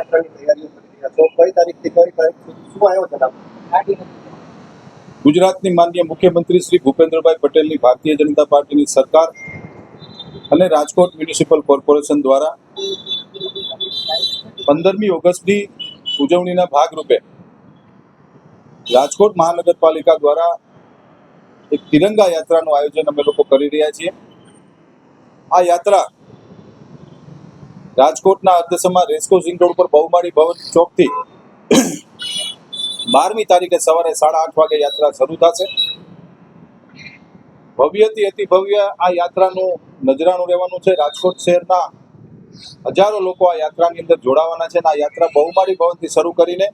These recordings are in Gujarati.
યાત્રાની તૈયારીઓ કરી રહ્યા છો. કઈ તારીખથી કઈ તારીખ સુધી શું આયોજન આપનું ગુજરાતની માનનીય મુખ્યમંત્રી શ્રી ભૂપેન્દ્રભાઈ પટેલની ભારતીય જનતા પાર્ટીની સરકાર અને રાજકોટ મ્યુનિસિપલ કોર્પોરેશન દ્વારા પંદરમી ઓગસ્ટની ઉજવણીના ભાગરૂપે રાજકોટ મહાનગરપાલિકા દ્વારા એક તિરંગા યાત્રાનું આયોજન અમે લોકો કરી રહ્યા છીએ. આ યાત્રા રાજકોટના અધ્યક્ષમાં રેસ્કો સિંગ રોડ પર બહુમાળી ભવન ચોકથી બારમી તારીખે સવારે સાડા આઠ વાગે યાત્રા શરૂ થશે. ભવ્યથી અતિ ભવ્ય આ યાત્રાનું નજરાણું રહેવાનું છે. રાજકોટ શહેરના હજારો લોકો આ યાત્રાની અંદર જોડાવાના છે અને આ યાત્રા બહુમાળી ભવનથી શરૂ કરીને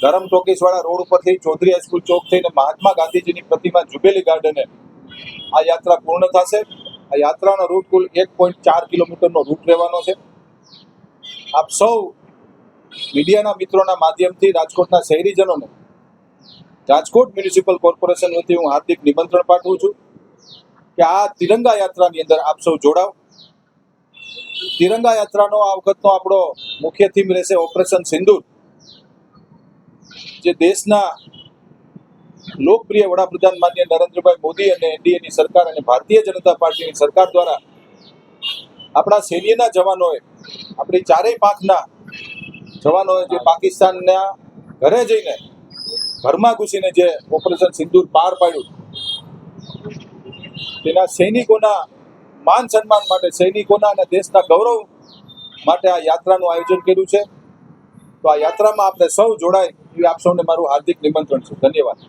ધરમ ટોકીસવાળા રોડ ઉપરથી ચૌધરી હાઈસ્કૂલ ચોક થઈને મહાત્મા ગાંધીજીની પ્રતિમા જુબેલી ગાર્ડને આ યાત્રા પૂર્ણ થશે. આ યાત્રાનો રૂટ કુલ એક પોઈન્ટ ચાર કિલોમીટરનો રૂટ રહેવાનો છે. આપ સૌ મીડિયાના મિત્રોના માધ્યમથી રાજકોટના શહેરીજનોને રાજકોટ મ્યુનિસિપલ કોર્પોરેશન વતી હું હાર્દિક નિમંત્રણ પાઠવું છું કે આ તિરંગા યાત્રાની અંદર આપ સૌ જોડાવ તિરંગા યાત્રાનો આ વખતનો આપણો મુખ્ય થીમ રહેશે ઓપરેશન સિંદૂર. જે દેશના લોકપ્રિય વડાપ્રધાન માન્ય નરેન્દ્રભાઈ મોદી અને એનડીએની સરકાર અને ભારતીય જનતા પાર્ટીની સરકાર દ્વારા આપણા સૈન્યના જવાનોએ, આપણી ચારેય પાંખના જવાનોએ જે પાકિસ્તાનના ઘરે જઈને ઘરમાં ઘૂસીને જે ઓપરેશન સિંદૂર પાર પાડ્યું, તેના સૈનિકોના માન સન્માન માટે, સૈનિકોના અને દેશના ગૌરવ માટે આ યાત્રાનું આયોજન કર્યું છે. તો આ યાત્રામાં આપણે સૌ જોડાય, એ આપ સૌને મારું હાર્દિક નિમંત્રણ છે. ધન્યવાદ.